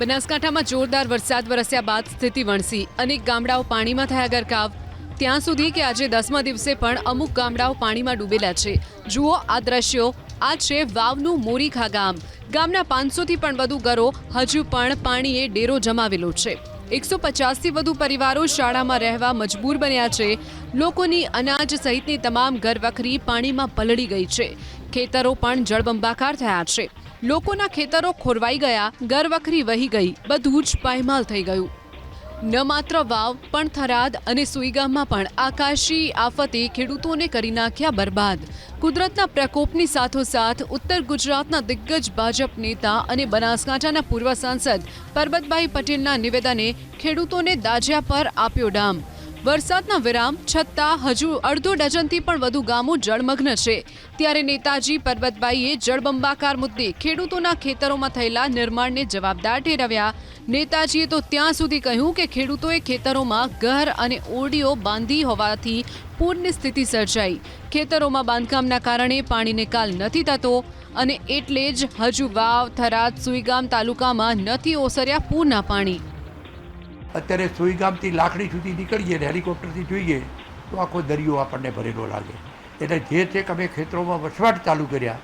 બનાસકાંઠામાં જોરદાર વરસાદ વરસ્યા બાદ સ્થિતિ વણસી. અનેક ગામડાઓ પાણીમાં થયા ગરકાવ. ત્યાં સુધી કે આજે દસમા દિવસે પણ અમુક ગામડાઓ પાણીમાં ડૂબેલા છે. જુઓ આ દ્રશ્યો. આ છે વાવનું મોરીખા ગામ. ગામના પાંચસોથી પણ વધુ ઘરો હજુ પણ પાણીએ ડેરો જમાવેલો છે. એકસો પચાસથી વધુ પરિવારો શાળામાં રહેવા મજબૂર બન્યા છે. લોકોની અનાજ સહિતની તમામ ઘરવખરી પાણીમાં પલળી ગઈ છે. ખેતરો પણ જળબંબાકાર થયા છે. લોકોના ખેતરો ખોરવાઈ ગયા ગરવખરી વહી ગઈ, બધું જ પાયમાલ થઈ ગયું. ન માત્ર વાવ, પણ થરાદ અને સુઈગામમાં પણ આકાશી આફતે ખેડૂતોને કરી નાખ્યા બરબાદ. કુદરતના પ્રકોપની સાથોસાથ ઉત્તર ગુજરાતના દિગ્ગજ ભાજપ નેતા અને બનાસકાંઠાના પૂર્વ સાંસદ પરબતભાઈ પટેલના નિવેદને ખેડૂતોને દાજ્યા પર આપ્યો ડામ. વરસાદના વિરામ છતાં હજુ અડધો ડઝનથી પણ વધુ ગામો જળમગ્ન છે. ત્યારે નેતાજી પરબતભાઈએ જળબંબાકાર મુદ્દે ખેડૂતોના ખેતરોમાં થયેલા નિર્માણને જવાબદાર ઠેરવ્યા. નેતાજીએ તો ત્યાં સુધી કહ્યું કે ખેડૂતોએ ખેતરોમાં ઘર અને ઓરડીઓ બાંધી હોવાથી પૂરની સ્થિતિ સર્જાઈ. ખેતરોમાં બાંધકામના કારણે પાણી નિકાલ નથી થતો અને એટલે જ હજુ વાવ, થરાદ, સુઈગામ તાલુકામાં નથી ઓસર્યા પૂરના પાણી. અત્યારે સુઈગામથી લાકડી સુધી નીકળીએ ને હેલિકોપ્ટરથી જોઈએ, તો આખો દરિયો આપણને ભરેલો લાગે. એટલે જે છે અમે ખેતરોમાં વસવાટ ચાલુ કર્યા.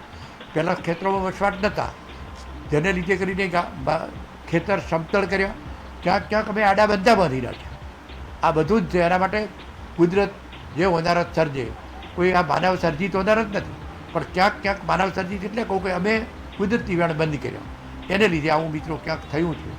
પહેલાં ખેતરોમાં વસવાટ નહોતા. જેને લીધે કરીને ખેતર સમતળ કર્યા. ક્યાંક ક્યાંક અમે આડા બંધા બાંધી નાખ્યા આ બધું જ છે. એના માટે કુદરત જે હોનારત સર્જે. કોઈ આ માનવ સર્જિત હોનારત નથી. પણ ક્યાંક ક્યાંક માનવ સર્જિત એટલે કહું કે અમે કુદરતી વેણ બંધ કર્યો. એને લીધે આવું મિત્રો ક્યાંક થયું છે.